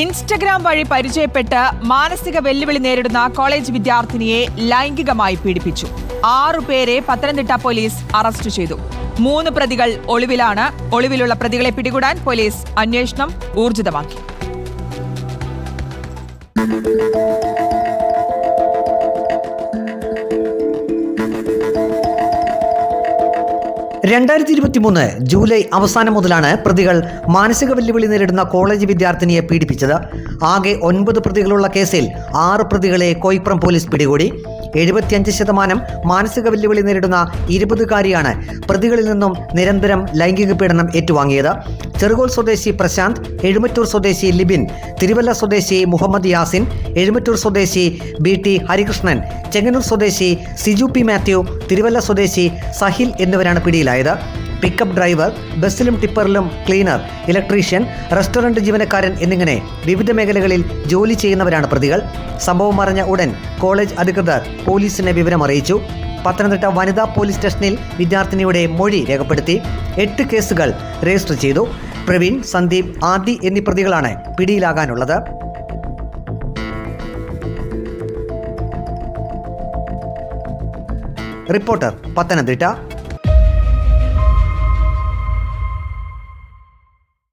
Instagram വഴി പരിചയപ്പെട്ട് മാനസിക വെല്ലുവിളി നേരിടുന്ന കോളേജ് വിദ്യാർത്ഥിനിയെ ലൈംഗികമായി പീഡിപ്പിച്ചു. ആറുപേരെ പത്തനംതിട്ട പോലീസ് അറസ്റ്റ് ചെയ്തു. മൂന്ന് പ്രതികൾ ഒളിവിലാണ്. ഒളിവിലുള്ള പ്രതികളെ പിടികൂടാൻ പോലീസ് അന്വേഷണം ഊർജിതമാക്കി. രണ്ടായിരത്തി ഇരുപത്തി മൂന്ന് ജൂലൈ അവസാനം മുതലാണ് പ്രതികൾ മാനസിക വെല്ലുവിളി നേരിടുന്ന കോളേജ് വിദ്യാർത്ഥിനിയെ പീഡിപ്പിച്ചത്. ആകെ ഒൻപത് പ്രതികളുള്ള കേസിൽ ആറ് പ്രതികളെ കോയിപ്പുറം പോലീസ് പിടികൂടി. എഴുപത്തിയഞ്ച് ശതമാനം മാനസിക വെല്ലുവിളി നേരിടുന്ന ഇരുപതുകാരിയാണ് പ്രതികളിൽ നിന്നും നിരന്തരം ലൈംഗിക പീഡനം ഏറ്റുവാങ്ങിയത്. ചെറുകോൾ സ്വദേശി പ്രശാന്ത് എഴുമറ്റൂർ സ്വദേശി ലിബിൻ തിരുവല്ല സ്വദേശി മുഹമ്മദ് യാസിൻ എഴുമറ്റൂർ സ്വദേശി ബി ടി ഹരികൃഷ്ണൻ ചെങ്ങന്നൂർ സ്വദേശി സിജു പി മാത്യു തിരുവല്ല സ്വദേശി സഹിൽ എന്നിവരാണ് പിടിയിലായത്. പിക്കപ്പ് ഡ്രൈവർ ബസ്സിലും ടിപ്പറിലും ക്ലീനർ ഇലക്ട്രീഷ്യൻ റെസ്റ്റോറന്റ് ജീവനക്കാരൻ എന്നിങ്ങനെ വിവിധ മേഖലകളിൽ ജോലി ചെയ്യുന്നവരാണ് പ്രതികൾ. സംഭവം അറിഞ്ഞ ഉടൻ കോളേജ് അധികൃതർ പോലീസിനെ വിവരം അറിയിച്ചു. പത്തനംതിട്ട വനിതാ പോലീസ് സ്റ്റേഷനിൽ വിദ്യാർത്ഥിനിയുടെ മൊഴി രേഖപ്പെടുത്തി എട്ട് കേസുകൾ രജിസ്റ്റർ ചെയ്തു. പ്രവീൺ സന്ദീപ് ആദി എന്നീ പ്രതികളാണ് പിടിയിലാകാനുള്ളത്. റിപ്പോർട്ടർ പത്തനംതിട്ട.